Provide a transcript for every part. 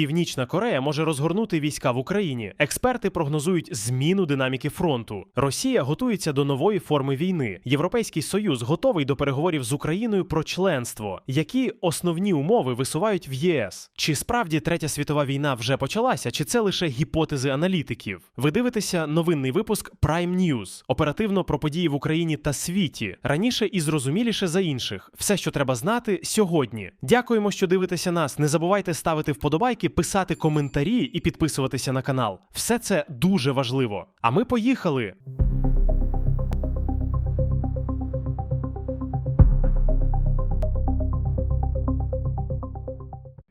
Північна Корея може розгорнути війська в Україні. Експерти прогнозують зміну динаміки фронту. Росія готується до нової форми війни. Європейський союз готовий до переговорів з Україною про членство. Які основні умови висувають в ЄС? Чи справді третя світова війна вже почалася, чи це лише гіпотези аналітиків? Ви дивитеся новинний випуск Prime News. оперативно про події в Україні та світі раніше і зрозуміліше за інших. Все, що треба знати сьогодні. Дякуємо, що дивитеся нас. Не забувайте ставити вподобайки, писати коментарі і підписуватися на канал. Все це дуже важливо. А ми поїхали.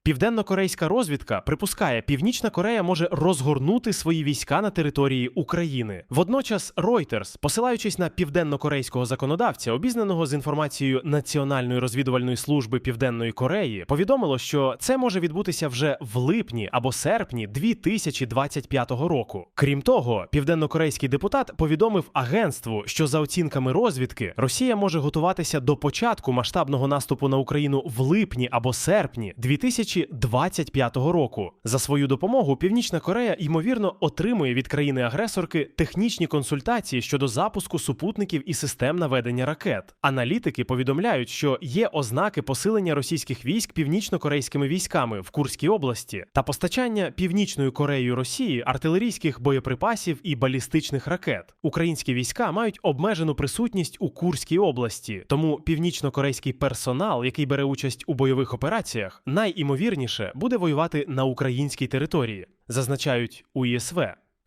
Південно-корейська розвідка припускає, Північна Корея може розгорнути свої війська на території України. Водночас Reuters, посилаючись на південно-корейського законодавця, обізнаного з інформацією Національної розвідувальної служби Південної Кореї, повідомило, що це може відбутися вже в липні або серпні 2025 року. Крім того, південно-корейський депутат повідомив агентству, що за оцінками розвідки Росія може готуватися до початку масштабного наступу на Україну в липні або серпні 2025 2025 року. За свою допомогу Північна Корея ймовірно отримує від країни-агресорки технічні консультації щодо запуску супутників і систем наведення ракет. Аналітики повідомляють, що є ознаки посилення російських військ північно-корейськими військами в Курській області та постачання північною Кореєю Росії артилерійських боєприпасів і балістичних ракет. Українські війська мають обмежену присутність у Курській області, тому північно-корейський персонал, який бере участь у бойових операціях, найімовірніше найімовірніше буде воювати на українській території, зазначають у ІСВ.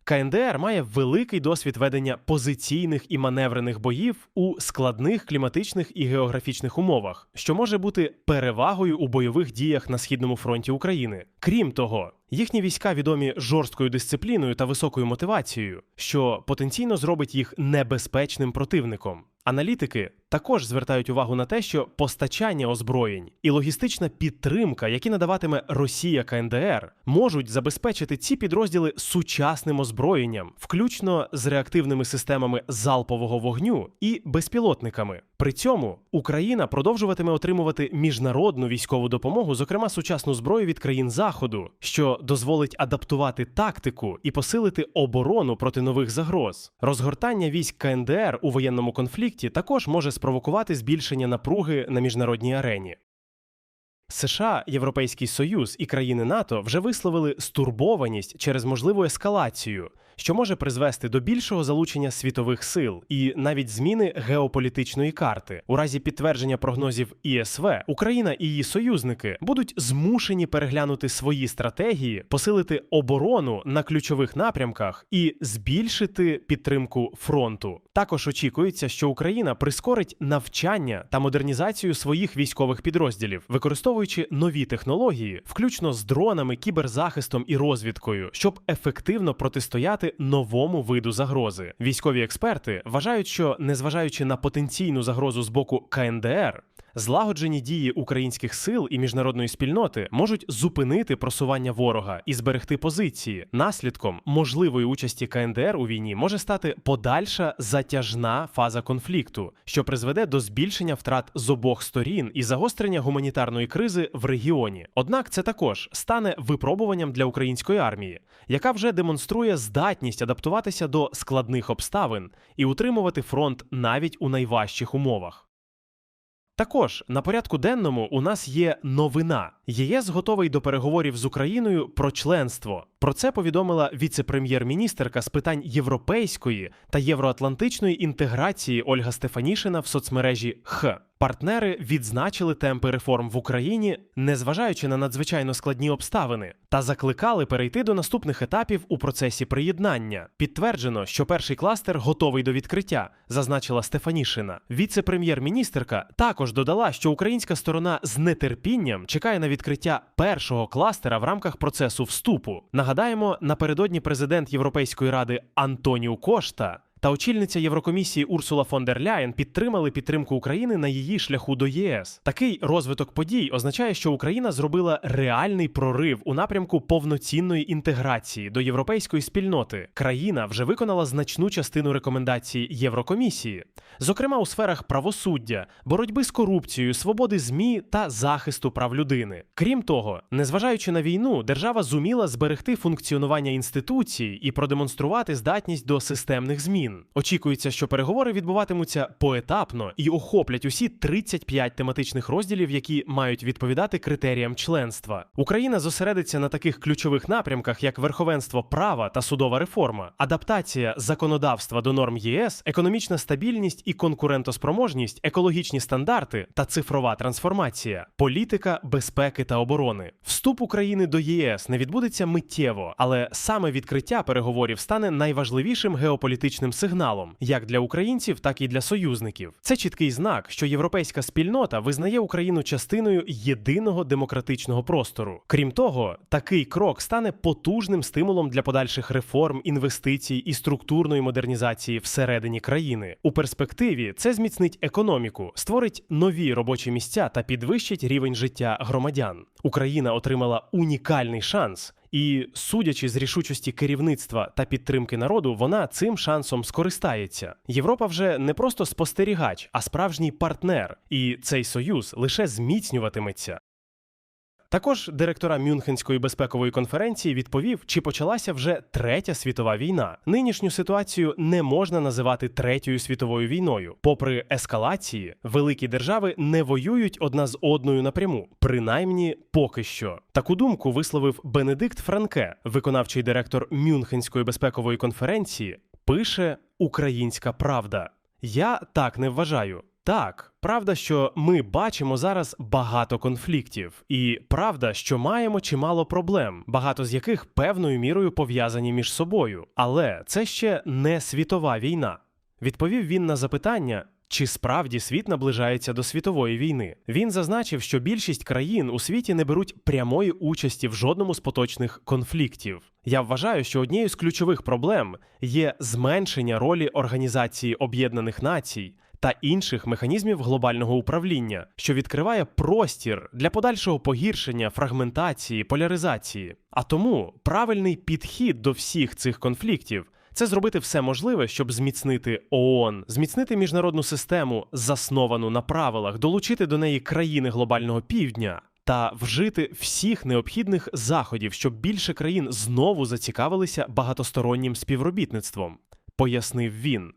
КНДР має великий досвід ведення позиційних і маневрених боїв у складних кліматичних і географічних умовах, що може бути перевагою у бойових діях на східному фронті України. Крім того, їхні війська відомі жорсткою дисципліною та високою мотивацією, що потенційно зробить їх небезпечним противником. Аналітики також звертають увагу на те, що постачання озброєнь і логістична підтримка, які надаватиме Росія КНДР, можуть забезпечити ці підрозділи сучасним озброєнням, включно з реактивними системами залпового вогню і безпілотниками. При цьому Україна продовжуватиме отримувати міжнародну військову допомогу, зокрема сучасну зброю від країн Заходу, що дозволить адаптувати тактику і посилити оборону проти нових загроз. Розгортання військ КНДР у воєнному конфлікті також може спровокувати збільшення напруги на міжнародній арені. США, Європейський Союз і країни НАТО вже висловили стурбованість через можливу ескалацію, що може призвести до більшого залучення світових сил і навіть зміни геополітичної карти. У разі підтвердження прогнозів ІСВ Україна і її союзники будуть змушені переглянути свої стратегії, посилити оборону на ключових напрямках і збільшити підтримку фронту. Також очікується, що Україна прискорить навчання та модернізацію своїх військових підрозділів, використовуючи нові технології, включно з дронами, кіберзахистом і розвідкою, щоб ефективно протистояти новому виду загрози. Військові експерти вважають, що незважаючи на потенційну загрозу з боку КНДР, Злагоджені дії українських сил і міжнародної спільноти можуть зупинити просування ворога і зберегти позиції. Наслідком можливої участі КНДР у війні може стати подальша затяжна фаза конфлікту, що призведе до збільшення втрат з обох сторін і загострення гуманітарної кризи в регіоні. Однак це також стане випробуванням для української армії, яка вже демонструє здатність адаптуватися до складних обставин і утримувати фронт навіть у найважчих умовах. Також на порядку денному у нас є новина. ЄС готовий до переговорів з Україною про членство. Про це повідомила віце-прем'єр-міністерка з питань європейської та євроатлантичної інтеграції Ольга Стефанішина в соцмережі Х. Партнери відзначили темпи реформ в Україні, незважаючи на надзвичайно складні обставини, та закликали перейти до наступних етапів у процесі приєднання. Підтверджено, що перший кластер готовий до відкриття, зазначила Стефанішина. Віце-прем'єр-міністерка також додала, що українська сторона з нетерпінням чекає на відкриття першого кластера в рамках процесу вступу. Нагадаємо, напередодні президент Європейської ради Антоніу Кошта та очільниця Єврокомісії Урсула фон дер Ляєн підтримали підтримку України на її шляху до ЄС. Такий розвиток подій означає, що Україна зробила реальний прорив у напрямку повноцінної інтеграції до європейської спільноти. Країна вже виконала значну частину рекомендацій Єврокомісії, зокрема у сферах правосуддя, боротьби з корупцією, свободи змі та захисту прав людини. Крім того, незважаючи на війну, держава зуміла зберегти функціонування інституцій і продемонструвати здатність до системних змін. Очікується, що переговори відбуватимуться поетапно і охоплять усі 35 тематичних розділів, які мають відповідати критеріям членства. Україна зосередиться на таких ключових напрямках, як верховенство права та судова реформа, адаптація законодавства до норм ЄС, економічна стабільність і конкурентоспроможність, екологічні стандарти та цифрова трансформація, політика безпеки та оборони. Вступ України до ЄС не відбудеться миттєво, але саме відкриття переговорів стане найважливішим геополітичним сигналом як для українців, так і для союзників. Це чіткий знак, що європейська спільнота визнає Україну частиною єдиного демократичного простору. Крім того, такий крок стане потужним стимулом для подальших реформ, інвестицій і структурної модернізації всередині країни. У перспективі це зміцнить економіку, створить нові робочі місця та підвищить рівень життя громадян. Україна отримала унікальний шанс. І, судячи з рішучості керівництва та підтримки народу, вона цим шансом скористається. Європа вже не просто спостерігач, а справжній партнер, і цей союз лише зміцнюватиметься. Також директора Мюнхенської безпекової конференції відповів, чи почалася вже третя світова війна. Нинішню ситуацію не можна називати третьою світовою війною. Попри ескалації, великі держави не воюють одна з одною напряму, принаймні поки що. Таку думку висловив Бенедикт Франке, виконавчий директор Мюнхенської безпекової конференції. Пише Українська Правда. Я так не вважаю. Так, правда, що ми бачимо зараз багато конфліктів, і правда, що маємо чимало проблем, багато з яких певною мірою пов'язані між собою. Але це ще не світова війна. Відповів він на запитання. Чи справді світ наближається до світової війни? Він зазначив, що більшість країн у світі не беруть прямої участі в жодному з поточних конфліктів. Я вважаю, що однією з ключових проблем є зменшення ролі Організації Об'єднаних Націй та інших механізмів глобального управління, що відкриває простір для подальшого погіршення, фрагментації, поляризації. А тому правильний підхід до всіх цих конфліктів. Це зробити все можливе, щоб зміцнити ООН, зміцнити міжнародну систему, засновану на правилах, долучити до неї країни глобального півдня та вжити всіх необхідних заходів, щоб більше країн знову зацікавилися багатостороннім співробітництвом, пояснив він.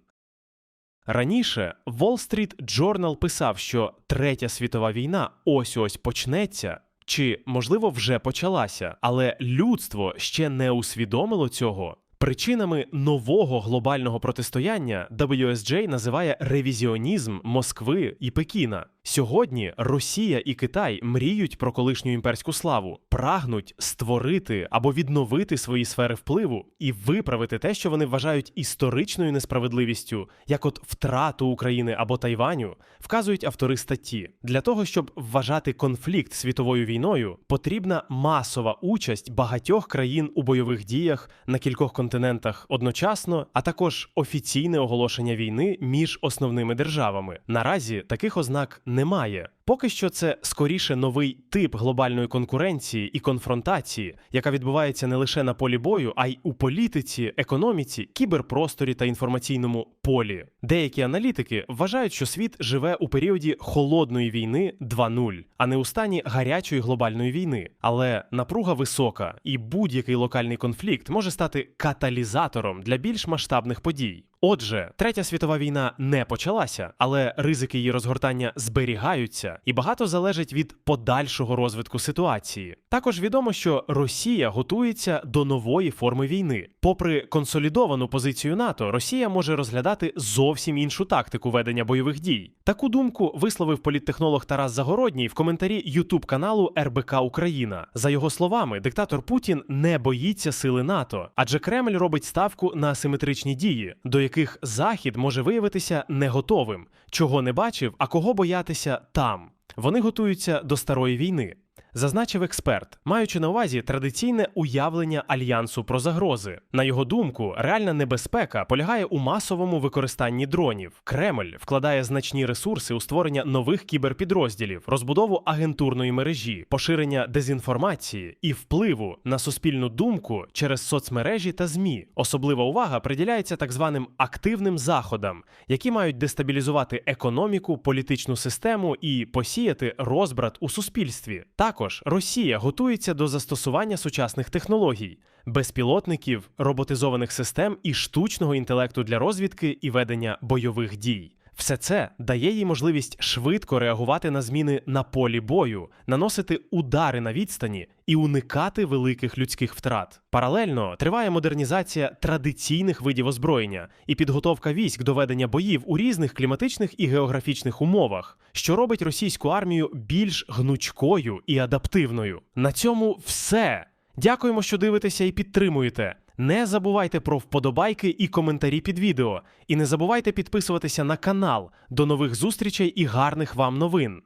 Раніше Wall Street Journal писав, що Третя світова війна ось ось почнеться. Чи можливо вже почалася, але людство ще не усвідомило цього. Причинами нового глобального протистояння WSJ називає ревізіонізм Москви і Пекіна. Сьогодні Росія і Китай мріють про колишню імперську славу, прагнуть створити або відновити свої сфери впливу і виправити те, що вони вважають історичною несправедливістю, як от втрату України або Тайваню, вказують автори статті. Для того щоб вважати конфлікт світовою війною, потрібна масова участь багатьох країн у бойових діях на кількох континентах одночасно, а також офіційне оголошення війни між основними державами. Наразі таких ознак немає. Поки що це скоріше новий тип глобальної конкуренції і конфронтації, яка відбувається не лише на полі бою, а й у політиці, економіці, кіберпросторі та інформаційному полі. Деякі аналітики вважають, що світ живе у періоді холодної війни 2.0, а не у стані гарячої глобальної війни. Але напруга висока, і будь-який локальний конфлікт може стати каталізатором для більш масштабних подій. Отже, третя світова війна не почалася, але ризики її розгортання зберігаються, і багато залежить від подальшого розвитку ситуації. Також відомо, що Росія готується до нової форми війни. Попри консолідовану позицію НАТО, Росія може розглядати зовсім іншу тактику ведення бойових дій. Таку думку висловив політтехнолог Тарас Загородній в коментарі Ютуб каналу РБК Україна. За його словами, диктатор Путін не боїться сили НАТО, адже Кремль робить ставку на асиметричні дії, до яких Захід може виявитися не готовим, чого не бачив, а кого боятися там. Вони готуються до старої війни. Зазначив експерт, маючи на увазі традиційне уявлення альянсу про загрози. На його думку, реальна небезпека полягає у масовому використанні дронів. Кремль вкладає значні ресурси у створення нових кіберпідрозділів, розбудову агентурної мережі, поширення дезінформації і впливу на суспільну думку через соцмережі та змі. Особлива увага приділяється так званим активним заходам, які мають дестабілізувати економіку, політичну систему і посіяти розбрат у суспільстві. Також Росія готується до застосування сучасних технологій, безпілотників, роботизованих систем і штучного інтелекту для розвідки і ведення бойових дій. Все це дає їй можливість швидко реагувати на зміни на полі бою, наносити удари на відстані і уникати великих людських втрат. Паралельно триває модернізація традиційних видів озброєння і підготовка військ до ведення боїв у різних кліматичних і географічних умовах, що робить російську армію більш гнучкою і адаптивною. На цьому все. Дякуємо, що дивитеся і підтримуєте. Не забувайте про вподобайки і коментарі під відео. І не забувайте підписуватися на канал. До нових зустрічей і гарних вам новин.